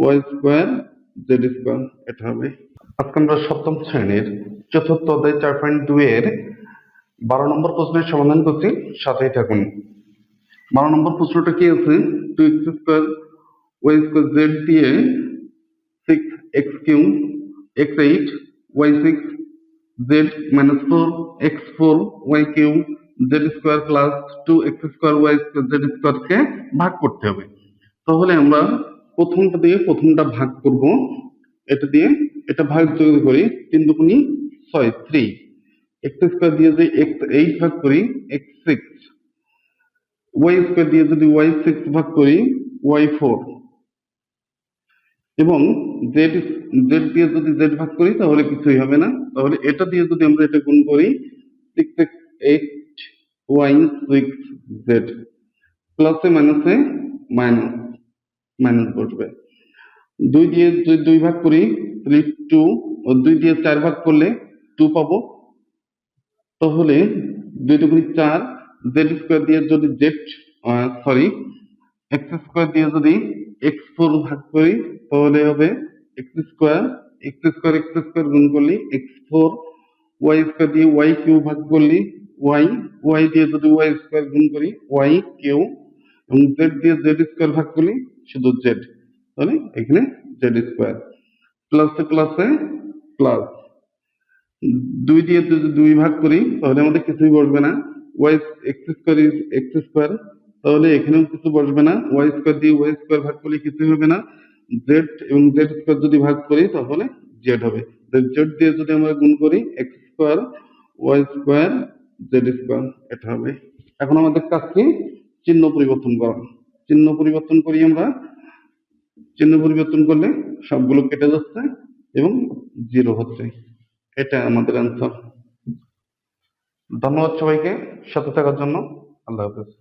Y square, z square, এটা হবে। আজকে আমরা সপ্তম শ্রেণির চতুর্থ অধ্যায় চার পয়েন্ট দুই এর বারো নম্বর প্রশ্নের সমাধান করছি, সাথেই থাকুন। বারো নম্বর প্রশ্নটা কি আছে? Two x square, y square, z দিয়ে six x q x eight, y six, z minus four, x four, y q z square plus two x square, y square, z স্কোয়ারকে ভাগ করতে হবে। তাহলে আমরা প্রথমটা দিয়ে প্রথমটা ভাগ করব। এটা দিয়ে এটা ভাগ যদি করি, তিন দুগুণি ছয় থ্রি এক্স স্কোয়ার দিয়ে যদি এক্স এইট ভাগ করি এক্স সিক্স ওয়াই স্কোয়ার দিয়ে যদি ওয়াই সিক্স ভাগ করি ওয়াই ফোর এবং জেড জেড দিয়ে যদি জেড ভাগ করি, তাহলে কিছুই হবে না। তাহলে এটা দিয়ে যদি আমরা এটা গুণ করি six x eight y six z প্লাসে মাইনাসে মাইনাস মাইনাস বসবে দুই দিয়ে যদি দুই ভাগ করি, তাহলে টু দুই দিয়ে চার ভাগ করলে টু পাবো। তাহলে দুই দুগুণি চার জেড স্কোয়ার দিয়ে যদি জেড সরি এক্স স্কোয়ার দিয়ে যদি এক্স ফোর ভাগ করি, তাহলে হবে x square x square x square গুণ করলে এক্স ফোর ওয়াই স্কোয়ার দিয়ে ওয়াই কিউ ভাগ করলে ওয়াই ওয়াই দিয়ে যদি ওয়াই স্কোয়ার গুণ করি ওয়াই কিউ এবং জেড দিয়ে জেড স্কোয়ার ভাগ করলে শুধু জেড তাহলে এখানে জেড স্কোয়ার প্লাসে প্লাসে প্লাস দুই দিয়ে যদি দুই ভাগ করি, তাহলে আমাদের কিছুই বসবে না। Y x square is x square তাহলে এখানেও কিছু বসবে না। ওয়াই স্কোয়ার দিয়ে ওয়াই স্কোয়ার ভাগ করলে কিছুই হবে না। জেড এবং জেড স্কোয়ার যদি ভাগ করি, তাহলে জেড হবে। জেড দিয়ে যদি আমরা গুণ করি x square y square z square এটা হবে। এখন আমাদের কাজ কি? চিহ্ন পরিবর্তন করা। চিহ্ন পরিবর্তন করি আমরা। চিহ্ন পরিবর্তন করলে সবগুলো কেটে যাচ্ছে এবং জিরো হচ্ছে। এটা আমাদের অ্যান্সার ধন্যবাদ সবাইকে। সাথে থাকার জন্য আল্লাহ হাফেজ।